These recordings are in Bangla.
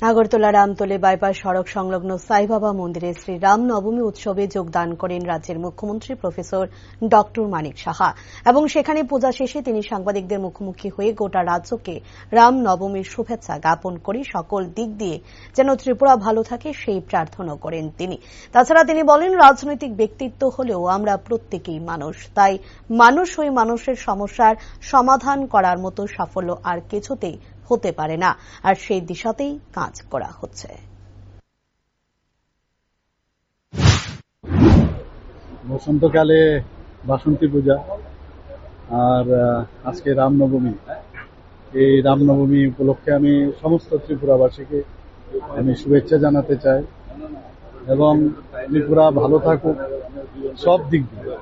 আগরতলা রামতলে বাইপাস সড়ক সংলগ্ন সাইবাবা মন্দিরে শ্রী রাম নবমী উৎসবে যোগদান করেন রাজ্যের মুখ্যমন্ত্রী প্রফেসর ডক্টর মানিক সাহা। এবং সেখানে পূজা শেষে তিনি সাংবাদিকদের মুখোমুখি হয়ে গোটা রাজ্যকে রাম নবমীর শুভেচ্ছা জ্ঞাপন করে সকল দিক দিয়ে যেন ত্রিপুরা ভালো থাকে সেই প্রার্থনা করেন তিনি। তাছাড়া তিনি বলেন, রাজনৈতিক ব্যক্তিত্ব হলেও আমরা প্রত্যেকেই মানুষ। তাই মানুষ হয়ে মানুষের সমস্যার সমাধান করার মতো সাফল্য আর কিছুতেই হতে পারে না। আর সেই দিশাতেই কাজ করা হচ্ছে। বসন্তকালে বাসন্তী পূজা আর আজকে রামনবমী। এই রামনবমী উপলক্ষে আমি সমস্ত ত্রিপুরাবাসীকে আমি শুভেচ্ছা জানাতে চাই এবং ত্রিপুরা ভালো থাকুক, সব দিক দিয়ে।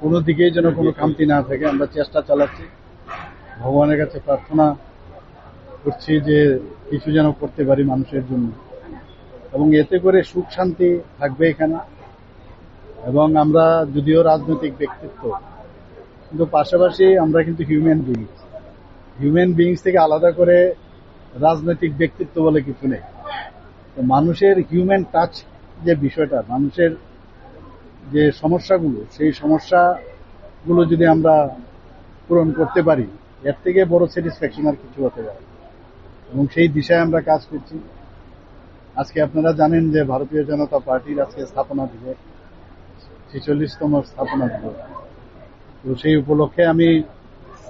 কোনো দিকেই যেন কোনো খামতি না থাকে, আমরা চেষ্টা চালাচ্ছি। ভগবানের কাছে প্রার্থনা করছি যে কিছু যেন করতে পারি মানুষের জন্য। এবং এতে করে সুখ শান্তি থাকবে এখানে। এবং আমরা যদিও রাজনৈতিক ব্যক্তিত্ব, কিন্তু পাশাপাশি আমরা কিন্তু হিউম্যান বিংস হিউম্যান বিংস থেকে আলাদা করে রাজনৈতিক ব্যক্তিত্ব বলে কিছু নেই। তো মানুষের হিউম্যান টাচ যে বিষয়টা, মানুষের যে সমস্যাগুলো, সেই সমস্যাগুলো যদি আমরা পূরণ করতে পারি, এর থেকে বড় স্যাটিসফ্যাকশন আর কিছু হতে পারে এবং সেই দিশায় আমরা কাজ করছি। আজকে আপনারা জানেন যে ভারতীয় জনতা পার্টির আজকে স্থাপনা দিবস, ছেচল্লিশতম স্থাপনা দিবস। তো সেই উপলক্ষে আমি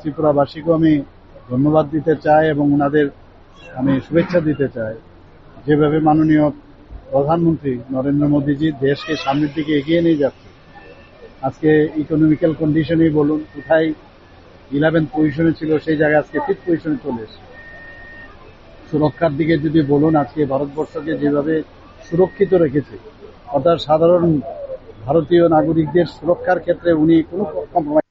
ত্রিপুরাবাসীকেও আমি ধন্যবাদ দিতে চাই এবং ওনাদের আমি শুভেচ্ছা দিতে চাই। যেভাবে মাননীয় প্রধানমন্ত্রী নরেন্দ্র মোদীজি দেশকে সামনের দিকে এগিয়ে নিয়ে যাচ্ছে, আজকে ইকোনমিক্যাল কন্ডিশনেই বলুন, কোথায় ইলেভেন পজিশনে ছিল, সেই জায়গায় আজকে ফিফথ পজিশনে চলে এসেছে। সুরক্ষার দিকে যদি বলুন, আজকে ভারতবর্ষকে যেভাবে সুরক্ষিত রেখেছে, অর্থাৎ সাধারণ ভারতীয় নাগরিকদের সুরক্ষার ক্ষেত্রে উনি কোনো কম্প্রোমাইজ